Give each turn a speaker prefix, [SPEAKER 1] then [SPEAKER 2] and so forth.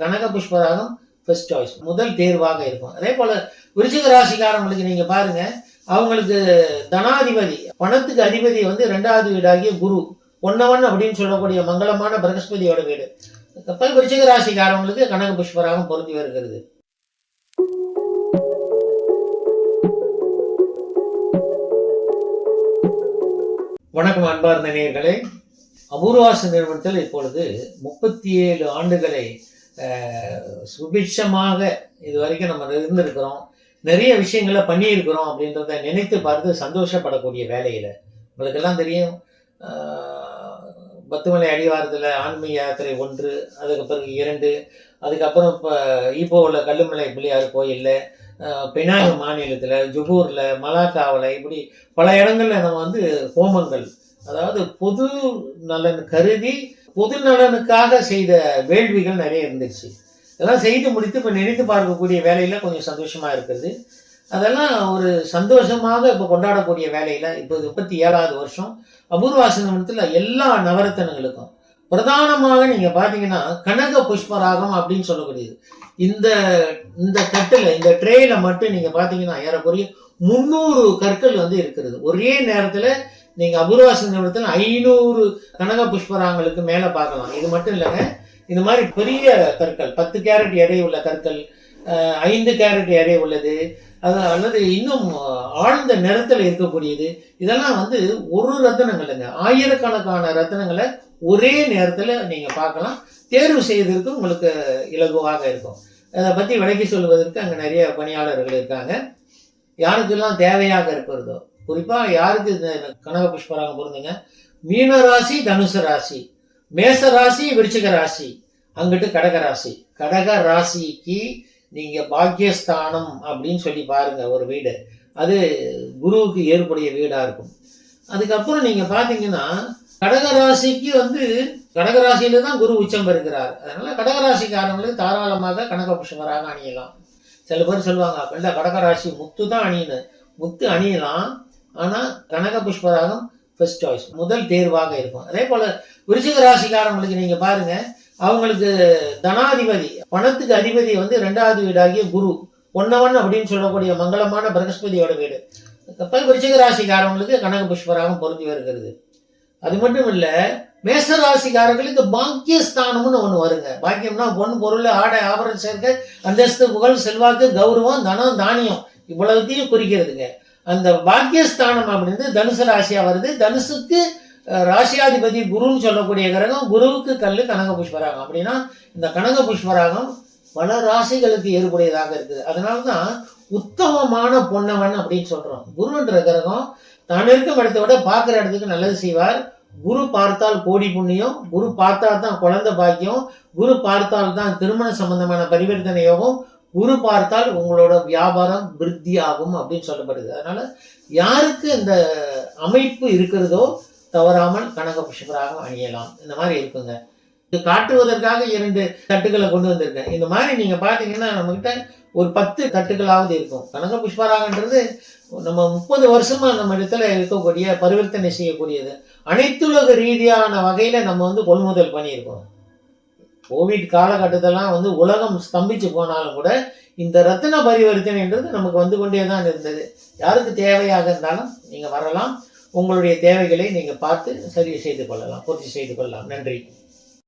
[SPEAKER 1] கனக புஷ்பராகம் first choice முதல் தேர்வாக இருக்கும். அதே போல விருச்சிக ராசிக்காரங்களுக்கு நீங்க பாருங்க அவங்களுக்கு தனாதிபதி பணத்துக்கு அதிபதி வந்து ரெண்டாவது வீடாகிய குரு. ஒன்னவன் அப்படின்னு சொல்லக்கூடிய மங்களமான பிரகஸ்பதியோட வீடு. அப்ப விருச்சிக ராசிக்காரங்களுக்கு கனக புஷ்பராகம் பொருந்தி வருகிறது. வணக்கம் அன்பார்ந்த நேயர்களே. அபூர்வாச நிறுவனத்தில் இப்பொழுது முப்பத்தி ஏழு ஆண்டுகளை சுபிட்சமாக இது வரைக்கும் நம்ம இருந்திருக்கிறோம். நிறைய விஷயங்களை பண்ணியிருக்கிறோம் அப்படின்றத நினைத்து பார்த்து சந்தோஷப்படக்கூடிய வேலையில். உங்களுக்கெல்லாம் தெரியும் பத்துமலை அடிவாரத்தில் ஆன்மீக யாத்திரை ஒன்று அதுக்கு பிறகு இரண்டு அதுக்கப்புறம் இப்போ ஈப்போவில் கல்லுமலை பிள்ளையார் கோயிலில் பினாங்கு மாநிலத்தில் ஜுகூரில் மலாக்காவில் இப்படி பல இடங்களில் நம்ம வந்து ஹோமங்கள் அதாவது பொது நலன் கருதி பொது நலனுக்காக செய்த வேள்விகள் நிறைய இருந்துச்சு. இதெல்லாம் செய்து முடித்து இப்போ நினைத்து பார்க்கக்கூடிய வேலையில் கொஞ்சம் சந்தோஷமாக இருக்கிறது அதெல்லாம் ஒரு சந்தோஷமாக இப்போ கொண்டாடக்கூடிய வேலையில் இப்போ முப்பத்தி ஏழாவது வருஷம் அபூர்வாசனத்தில் எல்லா நவரத்தனங்களுக்கும். பிரதானமாக நீங்கள் பார்த்தீங்கன்னா கனக புஷ்பராகம் அப்படின்னு சொல்லக்கூடியது. இந்த இந்த தட்டில் இந்த ட்ரேயில் மட்டும் நீங்கள் பார்த்தீங்கன்னா ஏறக்குறைய முந்நூறு கற்கள் வந்து இருக்கிறது. ஒரே நேரத்தில் நீங்கள் அபூர்வாசனத்தில் ஐநூறு கனக புஷ்பராங்களுக்கு மேலே பார்க்கலாம். இது மட்டும் இல்லைங்க. இது மாதிரி பெரிய கற்கள் பத்து கேரட் எடை உள்ள கற்கள் ஐந்து கேரட் எடை உள்ளது. அது அல்லது இன்னும் ஆழ்ந்த நிறத்தில் இருக்கக்கூடியது. இதெல்லாம் வந்து ஒரு ரத்தனங்கள் இல்லைங்க. ஆயிரக்கணக்கான ரத்தனங்களை ஒரே நேரத்தில் நீங்கள் பார்க்கலாம். தேர்வு செய்வதற்கு உங்களுக்கு இலகுவாக இருக்கும். அதை பற்றி விளக்கி சொல்வதற்கு அங்கே நிறைய பணியாளர்கள் இருக்காங்க. யாருக்கெல்லாம் தேவையாக இருக்கிறதோ குறிப்பாக யாருக்கு இந்த கனக புஷ்பராகம் பொருந்துங்க? மீன ராசி தனுசு ராசி மேச ராசி விருச்சிக ராசி அங்கிட்டு கடக ராசி. கடக ராசிக்கு நீங்க பாக்கியஸ்தானம் அப்படின்னு சொல்லி பாருங்க ஒரு வீடு. அது குருவுக்கு ஏற்புடைய வீடா இருக்கும். அதுக்கப்புறம் நீங்க பாத்தீங்கன்னா கடக ராசிக்கு வந்து கடகராசியில தான் குரு உச்சம் பெறுகிறார். அதனால கடக ராசிக்காரங்களுக்கு தாராளமாக கனக புஷ்பராக அணியலாம். சில பேர் சொல்லுவாங்க இல்லை கடக ராசி முத்து தான் அணியணும் முத்து அணியலாம் ஆனால் கனக புஷ்பராகம் ஃபர்ஸ்ட் சாய்ஸ் முதல் தேர்வாக இருக்கும். அதே போல் விருச்சிக ராசிக்காரங்களுக்கு நீங்கள் பாருங்க அவங்களுக்கு தனாதிபதி பணத்துக்கு அதிபதி வந்து ரெண்டாவது வீடாகிய குரு. பொன்னவன் அப்படின்னு சொல்லக்கூடிய மங்களமான பிரகஸ்பதியோட வீடு. அப்போ விருச்சிக ராசிக்காரங்களுக்கு கனக புஷ்பராகம் பொருந்தி வருகிறது. அது மட்டும் இல்லை மேச ராசிக்காரர்களுக்கு பாக்கியஸ்தானம்னு ஒன்று வருங்க. பாக்கியம்னா பொன் பொருள் ஆடை ஆபரணம் சேர்க்க அந்தஸ்து புகழ் செல்வாக்கு கௌரவம் தனம் தானியம் இவ்வளவுத்தையும் குறிக்கிறதுங்க. அந்த பாக்கியஸ்தானம் அப்படின்னு தனுசு ராசியா வருது. தனுசுக்கு ராசியாதிபதி குருன்னு சொல்லக்கூடிய கிரகம் குருவுக்கு கல்லு கனக புஷ்பராகம். அப்படின்னா இந்த கனக புஷ்பராகம் பல ராசிகளுக்கு ஏற்புடையதாக இருக்குது. அதனால தான் உத்தமமான பொன்னவன் அப்படின்னு சொல்கிறோம் குருன்ற கிரகம் தான் இருக்கும். இடத்தை விட பார்க்குற இடத்துக்கு நல்லது செய்வார். குரு பார்த்தால் கோடி புண்ணியம் குரு பார்த்தால் தான் குழந்தை பாக்கியம் குரு பார்த்தால் தான் திருமண சம்பந்தமான பரிவர்த்தனை யோகம் குரு பார்த்தால் உங்களோட வியாபாரம் விருத்தி ஆகும் அப்படின்னு சொல்லப்படுது. அதனால யாருக்கு இந்த அமைப்பு இருக்கிறதோ தவறாமல் கனக புஷ்பராகம் அணியலாம். இந்த மாதிரி இருக்குங்க. இது காட்டுவதற்காக இரண்டு தட்டுகளை கொண்டு வந்திருக்கேன். இந்த மாதிரி நீங்க பாத்தீங்கன்னா நம்மகிட்ட ஒரு பத்து தட்டுகளாவது இருக்கும். கனக புஷ்பராகன்றது நம்ம முப்பது வருஷமா நம்ம இடத்துல இருக்கக்கூடிய பரிவர்த்தனை செய்யக்கூடியது. அனைத்துலக ரீதியான வகையில நம்ம வந்து கொள்முதல் பண்ணியிருக்கோம். கோவிட் காலகட்டத்தெல்லாம் வந்து உலகம் ஸ்தம்பிச்சு போனாலும் கூட இந்த ரத்தின பரிவர்த்தனைன்றது நமக்கு வந்து கொண்டே தான் இருந்தது. யாருக்கு தேவையாக இருந்தாலும் நீங்கள் வரலாம். உங்களுடைய தேவைகளை நீங்கள் பார்த்து சரி செய்து கொள்ளலாம் பூர்த்தி செய்து கொள்ளலாம். நன்றி.